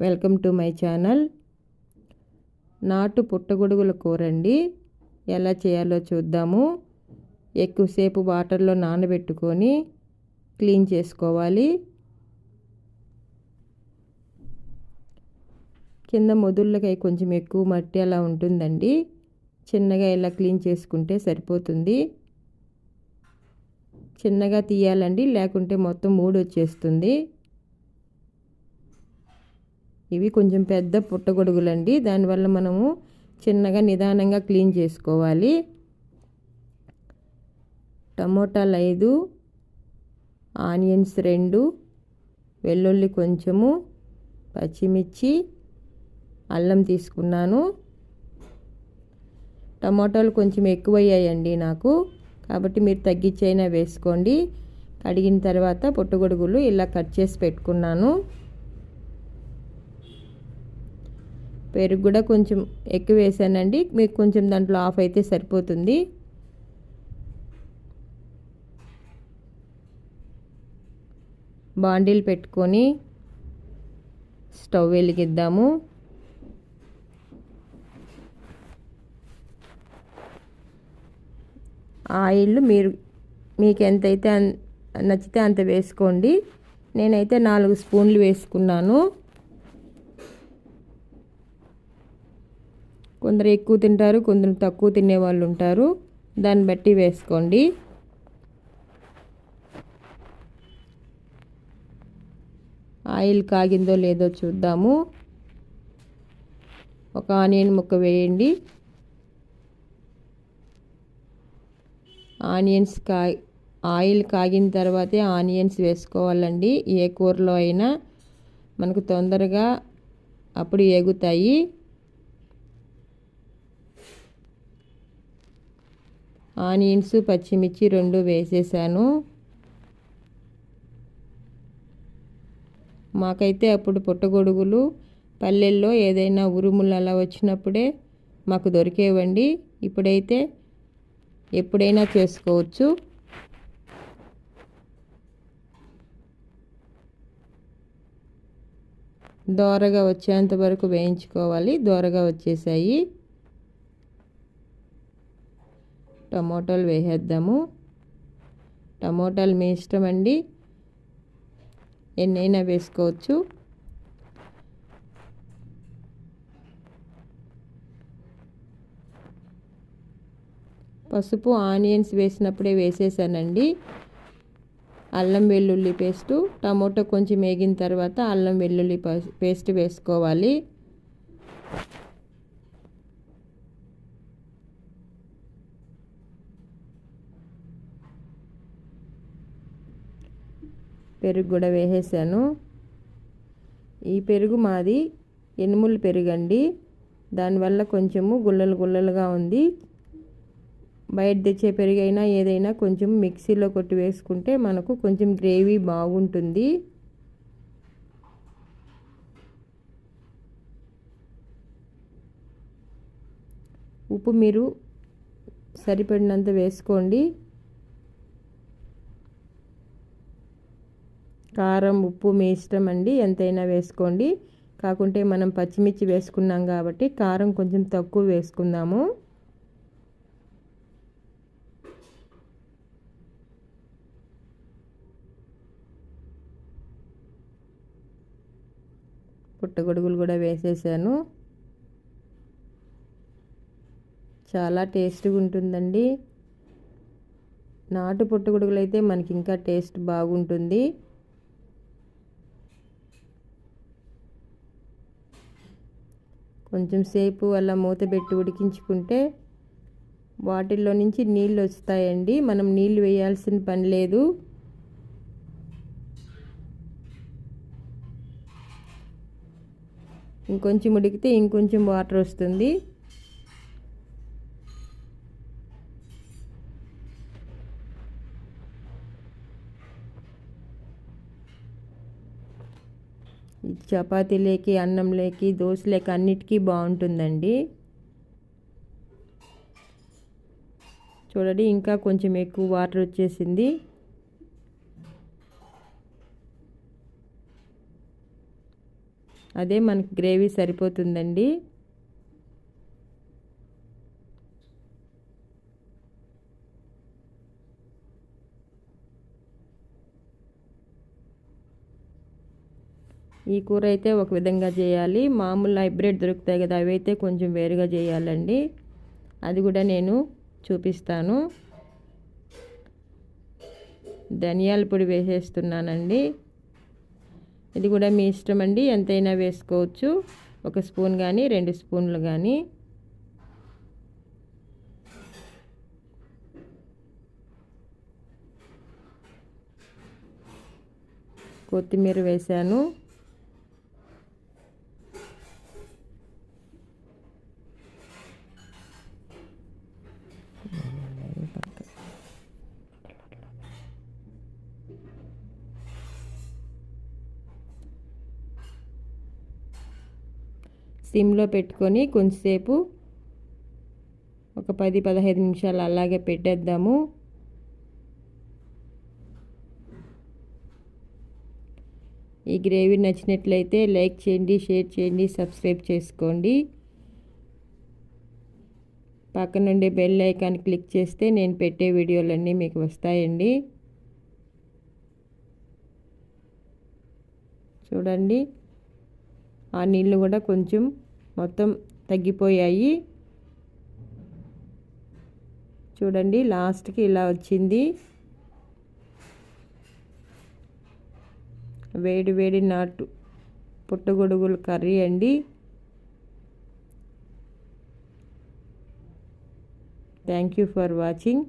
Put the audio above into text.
Welcome to my channel. నాటు పుట్టగొడుగుల కూర అండి ఎలా చేయాలో చూద్దాము. ఎక్కువసేపు వాటర్లో నానబెట్టుకొని క్లీన్ చేసుకోవాలి. కింద మొదుళ్ళకై కొంచెం ఎక్కువ మట్టి అలా ఉంటుందండి. చిన్నగా ఇలా క్లీన్ చేసుకుంటే సరిపోతుంది. చిన్నగా తీయాలండి లేకుంటే మొత్తం మూడు వచ్చేస్తుంది ఇవి కొంచెం పెద్ద పుట్టగొడుగులండి. దానివల్ల మనము చిన్నగా నిదానంగా క్లీన్ చేసుకోవాలి. టమోటాలు ఐదు ఆనియన్స్ రెండు వెల్లుల్లి కొంచెము పచ్చిమిర్చి అల్లం తీసుకున్నాను. టమాటాలు కొంచెం ఎక్కువయ్యాయండి నాకు. కాబట్టి మీరు తగ్గించైనా వేసుకోండి. కడిగిన తర్వాత పుట్టగొడుగులు ఇలా కట్ చేసి పెట్టుకున్నాను. పెరుగు కూడా కొంచెం ఎక్కువ వేసానండి. మీకు కొంచెం దాంట్లో ఆఫ్ అయితే సరిపోతుంది. బాండీలు పెట్టుకొని స్టవ్ వెలిగిద్దాము. ఆయిల్ మీరు మీకు ఎంతైతే నచ్చితే అంత వేసుకోండి. నేనైతే నాలుగు స్పూన్లు వేసుకున్నాను. కొందరు ఎక్కువ తింటారు కొందరు తక్కువ తినే వాళ్ళు ఉంటారు. దాన్ని బట్టి వేసుకోండి. ఆయిల్ కాగిందో లేదో చూద్దాము. ఒక ఆనియన్ ముక్క వేయండి. ఆనియన్స్ కా ఆయిల్ కాగిన తర్వాతే ఆనియన్స్ వేసుకోవాలండి. ఏ కూరలో అయినా మనకు తొందరగా అప్పుడు ఎగుతాయి ఆనియన్స్ పచ్చిమిర్చి రెండు వేసేసాను. మాకైతే అప్పుడు పుట్టగొడుగులు. పల్లెల్లో ఏదైనా ఉరుములు అలా వచ్చినప్పుడే మాకు దొరికేవండి. ఇప్పుడైతే ఎప్పుడైనా చేసుకోవచ్చు. దోరగా వచ్చేంత వరకు వేయించుకోవాలి. దోరగా వచ్చేసాయి. టమోటాలు వేసేద్దాము. టమోటాలు మీ ఇష్టం అండి. ఎన్నైనా వేసుకోవచ్చు. పసుపు ఆనియన్స్ వేసినప్పుడే వేసేసానండి. అల్లం వెల్లుల్లి పేస్టు టమోటో కొంచెం వేగిన తర్వాత అల్లం వెల్లుల్లి పేస్ట్ వేసుకోవాలి. పెరుగు కూడా వేసేసాను. ఈ పెరుగు మాది ఎనుములు పెరుగండి దానివల్ల కొంచెము గుల్లలు గుల్లలుగా ఉంది. బయట తెచ్చే పెరుగైనా ఏదైనా కొంచెం మిక్సీలో కొట్టి వేసుకుంటే మనకు కొంచెం గ్రేవీ బాగుంటుంది. ఉప్పు మీరు సరిపడినంత వేసుకోండి. కారం ఉప్పు మీ ఇష్టం అండి ఎంతైనా వేసుకోండి. కాకుంటే మనం పచ్చిమిర్చి వేసుకున్నాం కాబట్టి కారం కొంచెం తక్కువ వేసుకుందాము. పుట్టగొడుగులు కూడా వేసేసాను. చాలా టేస్ట్గా ఉంటుందండి. నాటు పుట్టగొడుగులు అయితే మనకి ఇంకా టేస్ట్ బాగుంటుంది. కొంచెం సేపు అలా మూత పెట్టి ఉడికించుకుంటే వాటిల్లో నుంచి నీళ్ళు వస్తాయండి. మనం నీళ్ళు వేయాల్సిన పని లేదు. ఇంకొంచెం ఉడికితే ఇంకొంచెం వాటర్ వస్తుంది. చపాతీలేకి అన్నంలోకి దోశలేకి అన్నిటికీ బాగుంటుందండి. చూడండి ఇంకా కొంచెం ఎక్కువ వాటర్ వచ్చేసింది. అదే మనకి గ్రేవీ సరిపోతుందండి. ఈ కూర అయితే ఒక విధంగా చేయాలి. మామూలు హైబ్రిడ్ దొరుకుతాయి కదా అవి అయితే కొంచెం వేరుగా చేయాలండి. అది కూడా నేను చూపిస్తాను. ధనియాల పొడి వేసేస్తున్నానండి. ఇది కూడా మీ ఇష్టం అండి. ఎంతైనా వేసుకోవచ్చు. ఒక స్పూన్ కానీ రెండు స్పూన్లు కానీ కొత్తిమీర వేశాను. సిమ్లో పెట్టుకొని కొంచెంసేపు ఒక పది పదహైదు నిమిషాలు అలాగే పెట్టేద్దాము. ఈ గ్రేవీ నచ్చినట్లయితే లైక్ చేయండి షేర్ చేయండి సబ్స్క్రైబ్ చేసుకోండి. పక్క నుండి బెల్ ఐకాన్ క్లిక్ చేస్తే నేను పెట్టే వీడియోలన్నీ మీకు వస్తాయండి. చూడండి. ఆ నీళ్ళు కూడా కొంచెం మొత్తం తగ్గిపోయాయి. చూడండి లాస్ట్కి ఇలా వచ్చింది. వేడి వేడి నాటు పుట్టగొడుగులు కర్రీ అండి. Thank you for watching